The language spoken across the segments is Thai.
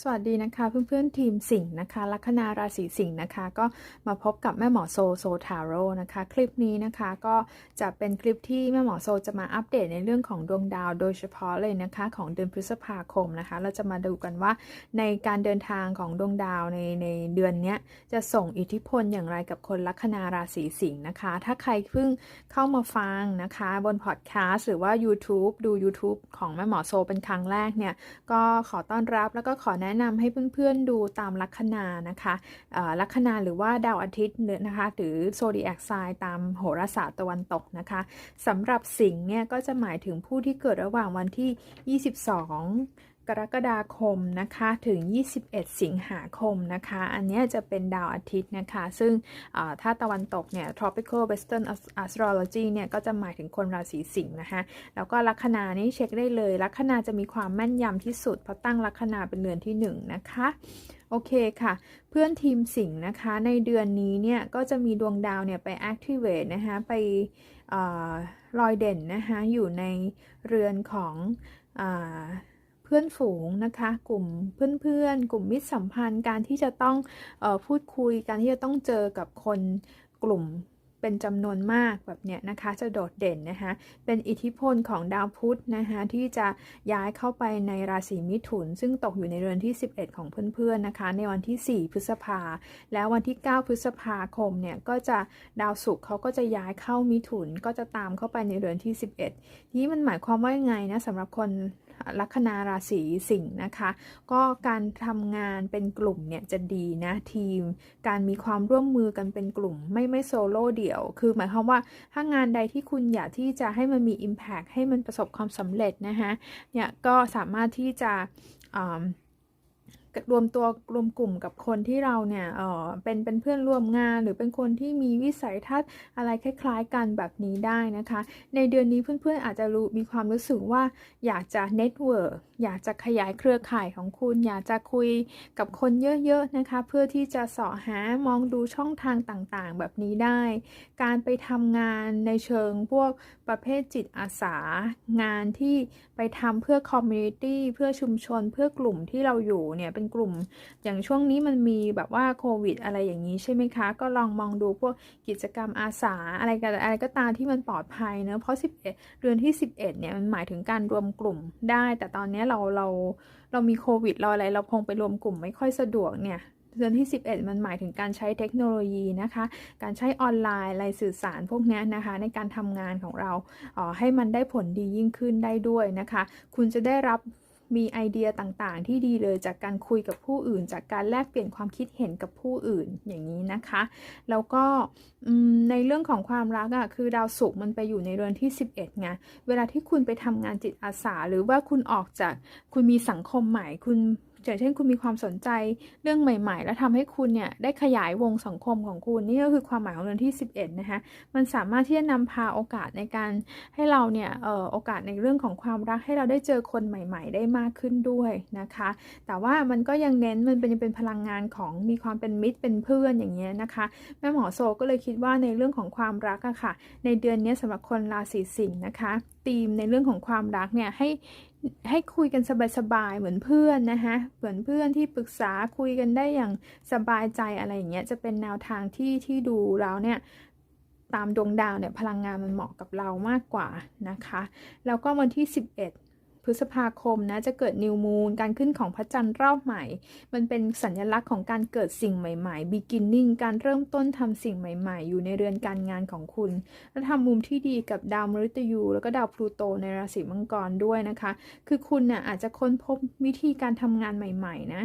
สวัสดีนะคะเพื่อนๆทีมสิงห์นะคะ ลัคนาราศีสิงห์นะคะ ก็มาพบกับแม่หมอโซโซทาโร่นะคะ คลิปนี้นะคะก็จะเป็นคลิปที่แม่หมอโซจะมาอัปเดตในเรื่องของดวงดาว โดยเฉพาะเลยนะคะ ของเดือนพฤษภาคมนะคะ เราจะมาดูกันว่าในการเดินทางของดวงดาวในในเดือนนี้จะส่งอิทธิพลอย่างไรกับคนลัคนาราศีสิงห์นะคะ ถ้าใครเพิ่งเข้ามาฟังนะคะ บนพอดแคสต์หรือว่า YouTube ดู YouTube ของแม่หมอโซเป็นครั้งแรกเนี่ยก็ขอต้อนรับแล้วก็ขอแนะนำให้เพื่อนๆดูตามลัคนานะคะลัคนาหรือว่าดาวอาทิตย์นะคะหรือโซดีแอคไซน์ตามโหราศาสตร์ตะวันตกนะคะสำหรับสิงห์เนี่ยก็จะหมายถึงผู้ที่เกิดระหว่างวันที่ 22 กรกฎาคมนะคะถึง 21 สิงหาคมนะคะ อันนี้จะเป็นดาวอาทิตย์นะคะ ซึ่งถ้าตะวันตกเนี่ย tropical western astrology เนี่ย ก็จะหมายถึงคนราศีสิงห์นะคะ แล้วก็ลัคนานี่เช็คได้เลย ลัคนาจะมีความแม่นยำที่สุด เพราะตั้งลัคนาเป็นเรือนที่ 1 นะคะโอเคค่ะ เพื่อนทีมสิงห์นะคะ ในเดือนนี้เนี่ย ก็จะมีดวงดาวเนี่ย ไป activate นะคะ ไปลอยเด่นนะคะ อยู่ในเรือนของ เพื่อนฝูงนะคะ กลุ่มเพื่อนๆ กลุ่มมิตรสัมพันธ์ การที่จะต้องออพูดคุย การที่จะต้องเจอกับคนกลุ่มเป็นจำนวนมากแบบเนี้ยนะคะจะโดดเด่นนะคะเป็นอิทธิพลของดาวพุธนะคะที่จะย้ายเข้าไปในราศีมิถุน ซึ่งตกอยู่ในเรือนที่ 11 ของเพื่อนๆนะคะ ในวันที่ 4 พฤษภา แล้ววันที่ 9 พฤษภาคมเนี่ยก็จะดาวศุกร์เขาก็จะย้ายเข้ามิถุน ก็จะตามเข้าไปในเรือนที่ 11 นี้มันหมายความว่ายังไงนะสำหรับคน ลัคนาราศีสิงห์นะคะ ก็การทำงานเป็นกลุ่มเนี่ยจะดีนะทีม การมีความร่วมมือกันเป็นกลุ่ม ไม่ไม่โซโล่เดี่ยว คือหมายความว่าถ้างานใดที่คุณอยากที่จะให้มันมี Impact ให้มันประสบความสำเร็จนะคะเนี่ยก็สามารถที่จะ รวมตัวรวมกลุ่มกับคนที่เราเนี่ยเออเป็นเป็นเพื่อนร่วมงาน หรือเป็นคนที่มีวิสัยทัศน์อะไรคล้าย ๆ กันแบบนี้ได้นะคะ ในเดือนนี้เพื่อนๆอาจจะรู้มีความรู้สึกว่าอยากจะเน็ตเวิร์กอยากจะขยายเครือข่ายของคุณ อยากจะคุยกับคนเยอะๆนะคะ เพื่อที่จะสอหามองดูช่องทางต่างๆ แบบนี้ได้ การไปทำงานในเชิงพวกประเภทจิตอาสางานที่ไปทำเพื่อคอมมูนิตี้เพื่อชุมชนเพื่อกลุ่มที่เราอยู่เนี่ยเป็นกลุ่ม อย่างช่วงนี้มันมีแบบว่าโควิด อะไรอย่างนี้ใช่ไหมคะ ก็ลองมองดูพวกกิจกรรมอาสาอะไรกันอะไรก็ตามที่มันปลอดภัยเนะเพราะ 11 เดือนที่ 11 เนี่ยมันหมายถึงการรวมกลุ่มได้ แต่ตอนนี้เราเราเรามีโควิดเราอะไรเราคงไปรวมกลุ่มไม่ค่อยสะดวกเนี่ยเดือนที่ 11 มันหมายถึงการใช้เทคโนโลยีนะคะ การใช้ออนไลน์อะไรสื่อสารพวกนี้นะคะ ในการทำงานของเราออให้มันได้ผลดียิ่งขึ้นได้ด้วยนะคะ คุณจะได้รับ มีไอเดียต่างๆ ที่ดีเลยจากการคุยกับผู้อื่น จากการแลกเปลี่ยนความคิดเห็นกับผู้อื่นอย่างนี้นะคะ แล้วก็ในเรื่องของความรักอะ่ะคือดาวศุกร์มันไปอยู่ในเรือนที่ 11ไงเวลาที่คุณไปทำงานจิตอาสา หรือว่าคุณออกจากคุณมีสังคมใหม่คุณ อย่างเช่นคุณมีความสนใจเรื่องใหม่ ๆ แล้วทำให้คุณเนี่ยได้ขยายวงสังคมของคุณนี่ก็คือความหมายของเดือนที่ 11 นะคะ มันสามารถที่จะนำพาโอกาสในการให้เราเนี่ยเอ่อโอกาสในเรื่องของความรักให้เราได้เจอคนใหม่ ๆ ได้มากขึ้นด้วยนะคะ แต่ว่ามันก็ยังเน้นมันเป็นเป็นพลังงานของมีความเป็นมิตรเป็นเพื่อนอย่างเงี้ยนะคะแม่หมอโซก็เลยคิดว่าในเรื่องของความรักอะค่ะ ในเดือนนี้สำหรับคนราศีสิงห์นะคะ ธีมในเรื่องของความรักเนี่ยให้ให้คุยกันสบายๆเหมือนเพื่อนนะคะเหมือนเพื่อนที่ปรึกษาคุยกันได้อย่างสบายใจอะไรอย่างเงี้ยจะเป็นแนวทางที่ที่ดูแล้วเนี่ยตามดวงดาวเนี่ยพลังงานมันเหมาะกับเรามากกว่านะคะ แล้วก็วันที่ 11 พฤษภาคมนะจะเกิดนิวมูนการขึ้นของพระจันทร์รอบใหม่ มันเป็นสัญลักษณ์ของการเกิดสิ่งใหม่ๆ beginning การเริ่มต้นทำสิ่งใหม่ๆ อยู่ในเรือนการงานของคุณ และทำมุมที่ดีกับดาวมฤตยู แล้วก็ดาวพลูโตในราศีมังกรด้วยนะคะ คือคุณนะ่ะอาจจะค้นพบวิธีการทำงานใหม่ๆนะ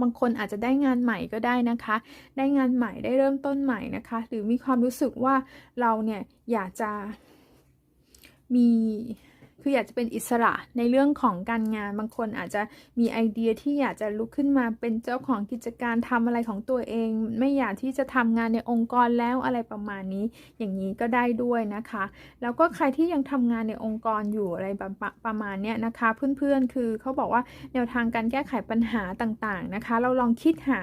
บางคนอาจจะได้งานใหม่ก็ได้นะคะ ได้งานใหม่ได้เริ่มต้นใหม่นะคะ หรือมีความรู้สึกว่าเราเนี่ยอยากจะมี คืออยากจะเป็นอิสระในเรื่องของการงาน บางคนอาจจะมีไอเดียที่อยากจะลุกขึ้นมาเป็นเจ้าของกิจการทำอะไรของตัวเอง ไม่อยากที่จะทำงานในองค์กรแล้วอะไรประมาณนี้ อย่างนี้ก็ได้ด้วยนะคะ แล้วก็ใครที่ยังทำงานในองค์กรอยู่อะไรประมาณนี้นะคะ เพื่อนๆคือเขาบอกว่าแนวทางการแก้ไขปัญหาต่างๆนะคะ เราลองคิดหา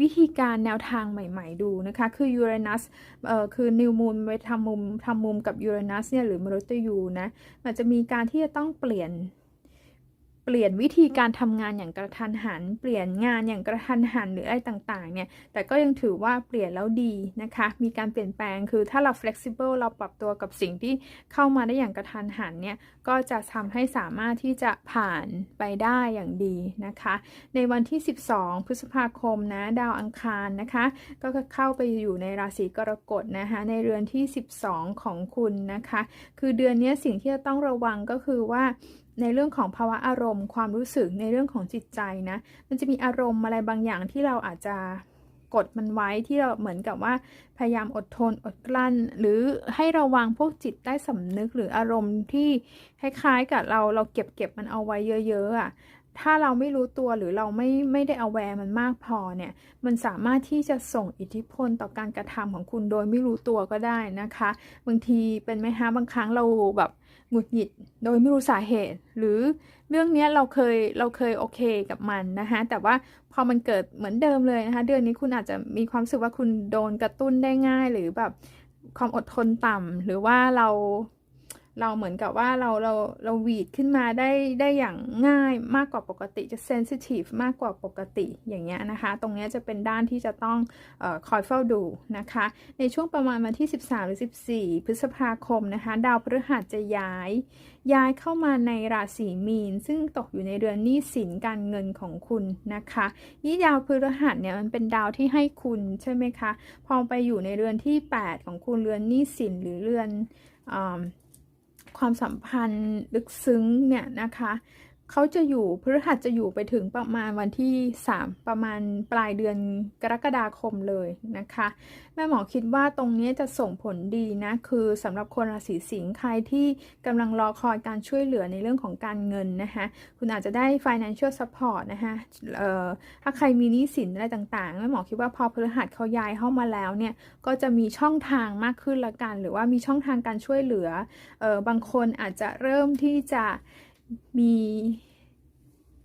วิธีการแนวทางใหม่ๆดูนะคะคือยูเรนัสเอ่อคือนิวมูนไปทำมุมทำมุมกับยูเรนัสเนี่ยหรือมฤตยูนะมันจะมีการที่จะต้องเปลี่ยน เปลี่ยนวิธีการทำงานอย่างกระทันหัน เปลี่ยนงานอย่างกระทันหันหรืออะไรต่างๆเนี่ยแต่ก็ยังถือว่าเปลี่ยนแล้วดีนะคะ มีการเปลี่ยนแปลงคือถ้าเรา flexible เราปรับตัวกับสิ่งที่เข้ามาได้อย่างกระทันหันเนี่ยก็จะทำให้สามารถที่จะผ่านไปได้อย่างดีนะคะ ในวันที่ 12 พฤษภาคมนะดาวอังคารนะคะ ก็เข้าไปอยู่ในราศีกรกฎนะคะในเรือนที่ 12 ของคุณนะคะ คือเดือนนี้สิ่งที่จะต้องระวังก็คือว่า ในเรื่องของภาวะอารมณ์ ความรู้สึกในเรื่องของจิตใจนะ มันจะมีอารมณ์อะไรบางอย่างที่เราอาจจะกดมันไว้ที่เราเหมือนกับว่า พยายามอดทนอดกลั้น หรือให้ระวังพวกจิตใต้สำนึกหรืออารมณ์ที่คล้ายๆกับเราเราเก็บเก็บมันเอาไว้เยอะๆอะ ถ้าเราไม่รู้ตัวหรือเราไม่ไม่ได้อาแวร์มันมากพอเนี่ย มันสามารถที่จะส่งอิทธิพลต่อการกระทำของคุณโดยไม่รู้ตัวก็ได้นะคะ บางทีเป็นไหมฮะบางครั้งเราแบบหงุดหงิดโดยไม่รู้สาเหตุ หรือเรื่องนี้เราเคยเราเคยโอเคกับมันนะคะแต่ว่าพอมันเกิดเหมือนเดิมเลยนะคะเดือนนี้คุณอาจจะมีความรู้สึกว่าคุณโดนกระตุ้นได้ง่าย หรือแบบความอดทนต่ำหรือว่าเรา เราเหมือนกับว่าเราเราเราหวีดขึ้นมาได้ได้อย่างง่ายมากกว่าปกติจะเซนซิทีฟมากกว่าปกติอย่างเงี้ยนะคะ ตรงนี้จะเป็นด้านที่จะต้องออคอยเฝ้าดูนะคะ ในช่วงประมาณวันที่ 13 หรือ 14 พฤษภาคมนะคะ ดาวพฤหัสจะย้าย ย้ายเข้ามาในราศีมีน ซึ่งตกอยู่ในเรือนหนี้สินการเงินของคุณนะคะยี่ดาวพฤหัสเนี่ยมันเป็นดาวที่ให้คุณใช่ไหมคะ พอไปอยู่ในเรือนที่ 8 ของคุณเรือนหนี้สินหรือเรือนอ ความสัมพันธ์ลึกซึ้งเนี่ยนะคะ เขาจะอยู่พฤหัสจะอยู่ไปถึงประมาณวันที่ 3 ประมาณปลายเดือนกรกฎาคมเลยนะคะ แม่หมอคิดว่าตรงนี้จะส่งผลดีนะ คือสำหรับคนราศีสิงห์ใครที่กำลังรอคอยการช่วยเหลือในเรื่องของการเงินนะคะคุณอาจจะได้ financial support นะคะถ้าใครมีหนี้สินอะไรต่างๆ แม่หมอคิดว่าพอพฤหัสเขาย้ายเข้ามาแล้วเนี่ยก็จะมีช่องทางมากขึ้นละกัน หรือว่ามีช่องทางการช่วยเหลือออบางคนอาจจะเริ่มที่จะ มี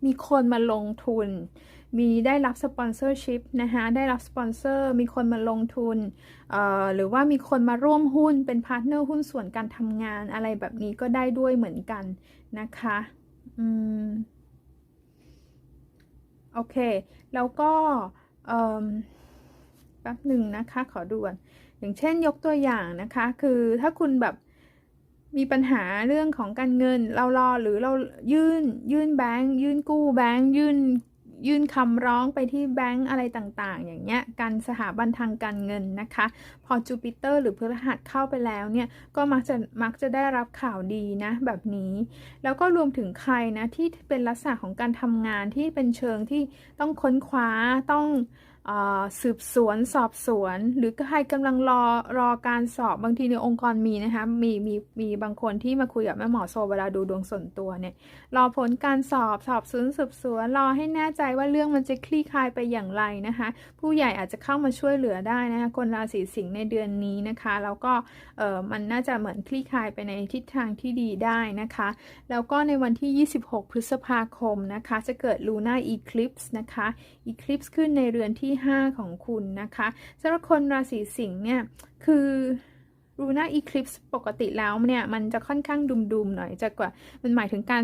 มีคนมาลงทุน มีได้รับสปอนเซอร์ชิพนะคะได้รับสปอนเซอร์ มีคนมาลงทุน หรือว่ามีคนมาร่วมหุ้นเป็นพาร์ทเนอร์หุ้นส่วนการทำงานอะไรแบบนี้ก็ได้ด้วยเหมือนกันนะคะอืมโอเค แล้วก็แป๊บหนึ่งนะคะ ขอด่วนอย่างเช่นยกตัวอย่างนะคะ คือถ้าคุณแบบ มีปัญหาเรื่องของการเงิน เรารอหรือเรายื่นยื่นแบงค์ยื่นกู้แบงค์ยื่นยื่นคำร้องไปที่แบงก์อะไรต่างๆ อย่างเงี้ยการสถาบันทางการเงินนะคะ พอจูปิเตอร์หรือพฤหัสเข้าไปแล้วเนี่ยก็มักจะมักจะได้รับข่าวดีนะ แบบนี้ แล้วก็รวมถึงใครนะที่เป็นลักษณะของการทำงานที่เป็นเชิงที่ต้องค้นคว้าต้อง สืบสวนสอบสวน หรือใครกำลังรอรอการสอบบางทีในองค์กรมีนะคะมีมีมีบางคนที่มาคุยกับแม่หมอโซเวลาดูดวงส่วนตัวเนี่ยรอผลการสอบสอบสวนสืบสวนรอให้แน่ใจว่าเรื่องมันจะคลี่คลายไปอย่างไรนะคะผู้ใหญ่อาจจะเข้ามาช่วยเหลือได้นะคะคนราศีสิงห์ในเดือนนี้นะคะแล้วก็เออมันน่าจะเหมือนคลี่คลายไปในทิศทางที่ดีได้นะคะ แล้วก็ในวันที่ 26 พฤษภาคมนะคะจะเกิดลูน่าอีคลิปส์นะคะอีคลิปส์ขึ้นในเรือนที่5 ของคุณนะคะสำหรับคนราศีสิงห์เนี่ยคือรูน่าอีคลิปส์ปกติแล้วเนี่ยมันจะค่อนข้างดุมๆหน่อยจะกว่ามันหมายถึงการ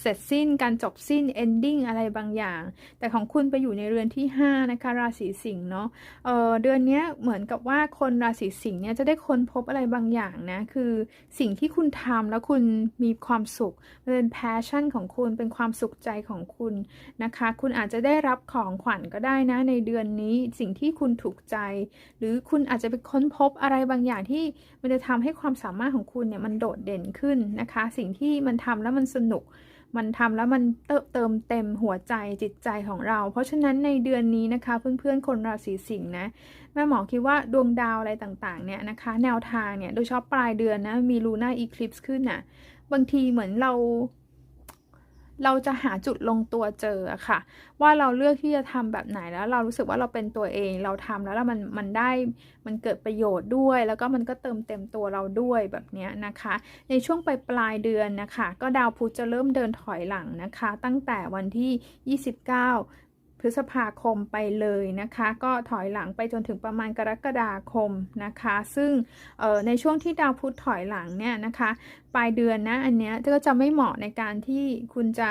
เสร็จสิ้นการจบสิ้น ending อะไรบางอย่าง แต่ของคุณไปอยู่ในเรือนที่ 5 นะคะ ราศีสิงห์เนาะเเดือนนี้เหมือนกับว่าคนราศีสิงห์เนี่ยจะได้ค้นพบอะไรบางอย่างนะ คือสิ่งที่คุณทำแล้วคุณมีความสุขเป็น passion ของคุณเป็นความสุขใจของคุณนะคะ คุณอาจจะได้รับของขวัญก็ได้นะ ในเดือนนี้สิ่งที่คุณถูกใจ หรือคุณอาจจะไปค้นพบอะไรบางอย่างที่มันจะทำให้ความสามารถของคุณเนี่ยมันโดดเด่นขึ้นนะคะ สิ่งที่มันทำแล้วมันสนุกมันทำแล้วมันเติมเติมเต็มหัวใจจิตใจของเรา เพราะฉะนั้นในเดือนนี้นะคะ เพื่อนๆคนราศีสิงห์นะแม่หมอคิดว่าดวงดาวอะไรต่างๆเนี่ยนะคะ แนวทางเนี่ยโดยเฉพาะปลายเดือนนะมีลูน่าอีคลิปส์ขึ้นนะ่ะบางทีเหมือนเรา เราจะหาจุดลงตัวเจอค่ะ ว่าเราเลือกที่จะทำแบบไหนแล้ว เรารู้สึกว่าเราเป็นตัวเองเราทำแล้วแล้วมันมันได้มันเกิดประโยชน์ด้วย แล้วก็มันก็เติมเต็มตัวเราด้วยแบบนี้นะคะ ในช่วงปลายปลายเดือนนะคะ ก็ดาวพุธจะเริ่มเดินถอยหลังนะคะ ตั้งแต่วันที่ 29 พฤษภาคมไปเลยนะคะ ก็ถอยหลังไปจนถึงประมาณกรกฎาคมนะคะ ซึ่งในช่วงที่ดาวพุธถอยหลังเนี่ยนะคะ ปลายเดือนนะอันเนี้ยก็จะไม่เหมาะในการที่คุณจะ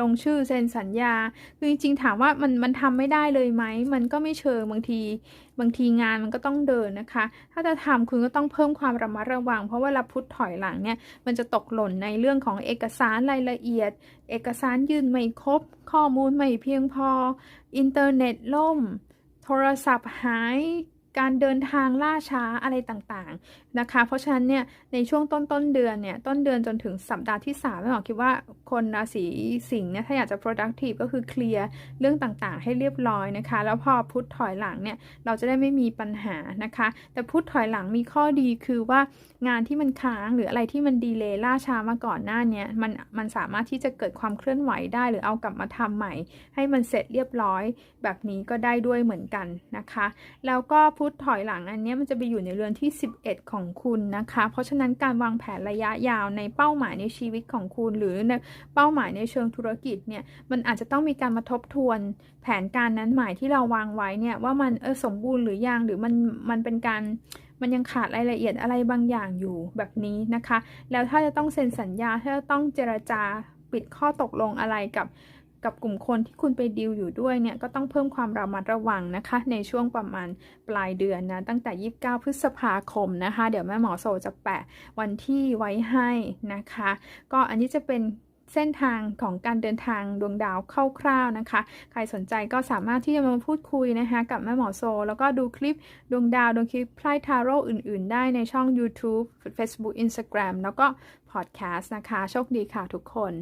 ลงชื่อเซ็นสัญญา คือจริงๆถามว่ามันมันทำไม่ได้เลยไหม มันก็ไม่เชิงบางที บางทีงานมันก็ต้องเดินนะคะ ถ้าจะทำคุณก็ต้องเพิ่มความระมัดระวัง เพราะวลาพุทธถอยหลังเนี่ยมันจะตกหล่นในเรื่องของเอกสารรายละเอียด เอกสารยื่นไม่ครบ ข้อมูลไม่เพียงพอ อินเทอร์เน็ตล่ม โทรศัพท์หาย การเดินทางล่าช้าอะไรต่างๆนะคะ เพราะฉะนั้นเนี่ยในช่วงต้นต้นเดือนเนี่ยต้นเดือนจนถึงสัปดาห์ที่3ไม่หมอคิดว่าคนราศีสิงห์เนี่ยถ้าอยากจะ productive ก็คือเคลียร์เรื่องต่างๆ ให้เรียบร้อยนะคะ แล้วพอพุทธถอยหลังเนี่ยเราจะได้ไม่มีปัญหานะคะ แต่พุทธถอยหลังมีข้อดีคือว่างานที่มันค้างหรืออะไรที่มันดีเลย์ล่าช้ามาก่อนหน้านี้มันมันสามารถที่จะเกิดความเคลื่อนไหวได้ หรือเอากลับมาทำใหม่ ให้มันเสร็จเรียบร้อยแบบนี้ก็ได้ด้วยเหมือนกันนะคะ แล้วก็พุธถอยหลังอันนี้มันจะไปอยู่ในเรือนที่ 11 ของคุณนะคะ เพราะฉะนั้นการวางแผนระยะยาวในเป้าหมายในชีวิตของคุณ หรือในเป้าหมายในเชิงธุรกิจเนี่ยมันอาจจะต้องมีการมาทบทวน แผนการนั้นหมายที่เราวางไว้เนี่ยว่ามันเออสมบูรณ์หรือยังหรือมันมันเป็นการมันยังขาดรายละเอียดอะไรบางอย่างอยู่แบบนี้นะคะ แล้วถ้าจะต้องเซ็นสัญญาถ้าจะต้องเจรจาปิดข้อตกลงอะไรกับ กับกลุ่มคนที่คุณไปดีลอยู่ด้วยเนี่ยก็ต้องเพิ่มความระมัดระวังนะคะ ในช่วงประมาณปลายเดือนนะตั้งแต่ 29 พฤษภาคมนะคะ เดี๋ยวแม่หมอโซจะแปะวันที่ไว้ให้นะคะ ก็อันนี้จะเป็นเส้นทางของการเดินทางดวงดาวคร่าวๆนะคะ ใครสนใจก็สามารถที่จะมาพูดคุยนะคะกับแม่หมอโซ แล้วก็ดูคลิปดวงดาวดวงคลิปไพ่ทาโร่อื่นๆ ได้ในช่อง YouTube Facebook Instagram แล้วก็พอดแคสต์นะคะ โชคดีค่ะทุกคน